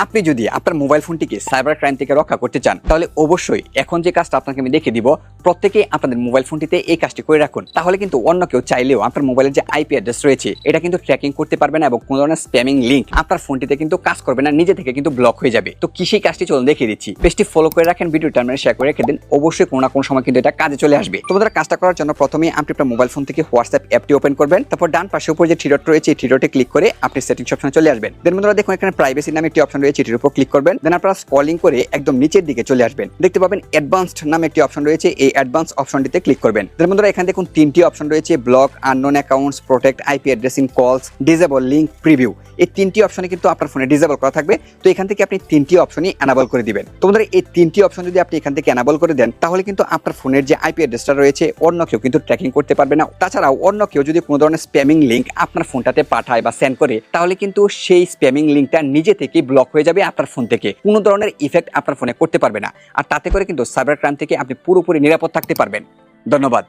আপনি যদি আপনার মোবাইল ফোনটিকে সাইবার ক্রাইম থেকে রক্ষা করতে চান, তাহলে অবশ্যই এখন যে কাজটা আপনাকে আমি দেখে দিব, প্রত্যেকেই আপনাদের মোবাইল ফোনটিতে এই কাজটি করে রাখুন। তাহলে কিন্তু অন্য কেউ চাইলেও আপনার মোবাইলের যে আইপি অ্যাড্রেস রয়েছে, এটা কিন্তু ট্র্যাকিং করতে পারবে না এবং কোনো ধরনের স্প্যামিং লিঙ্ক আপনার ফোনটিতে কিন্তু কাজ করবে না, নিজে থেকে কিন্তু ব্লক হয়ে যাবে। তো কি সেই কাজটি চলুন দেখিয়ে দিচ্ছি। পেজটি ফলো করে রাখেন ভিডিও টার্মিনে শেয়ার করে রেখে দিন। অবশ্যই কোনো না কোনো সময় কিন্তু এটা কাজে চলে আসবে। তোমাদের কাজটা করার জন্য প্রথমে আপনি আপনার মোবাইল ফোন থেকে হোয়াটসঅ্যাপ অ্যাপটি ওপেন করবেন, তারপর ডান পাশে উপর যে থ্রি রয়েছে, এই ক্লিক করে আপনি সেটিংস অপশনে চলে আসবেন। দেন বন্ধুরা, দেখুন এখানে প্রাইভেসি নামে একটি অপশন রয়েছে, এটির উপর ক্লিক করবেন। দেন আপনারা স্ক্রলিং করে একদম নিচের দিকে চলে আসবেন। দেখতে পাবেন অ্যাডভান্সড নামে একটি অপশন রয়েছে, এই অ্যাডভান্স অপশনটিতে ক্লিক করবেন। দেন বন্ধুরা, এখানে দেখুন তিনটি অপশন রয়েছে block unknown accounts protect IP addressing calls disable link preview এই তিনটি অপশনে কিন্তু আপনার ফোনে ডিজেবল করা থাকবে। তো এখান থেকে আপনি তিনটি অপশনই অ্যানাবল করে দিবেন। তো বন্ধুরা, এই তিনটি অপশন যদি আপনি এখান থেকে অ্যানাবল করে দেন, তাহলে কিন্তু আপনার ফোনের যে আইপি অ্যাড্রেসটা রয়েছে, অন্য কেউ কিন্তু ট্র্যাকিং করতে পারবে না। তাছাড়াও অন্য কেউ যদি কোনো ধরনের স্প্যামিং লিঙ্ক আপনার ফোনটাতে পাঠায় বা সেন্ড করে, তাহলে কিন্তু সেই স্প্যামিং লিঙ্কটা নিজে থেকেই ব্লক হয়ে যাবে আপনার ফোন থেকে। কোনো ধরনের ইফেক্ট আপনার ফোনে করতে পারবে না। আর তাতে করে কিন্তু সাইবার ক্রাইম থেকে আপনি পুরোপুরি নিরাপদ থাকতে পারবেন। ধন্যবাদ।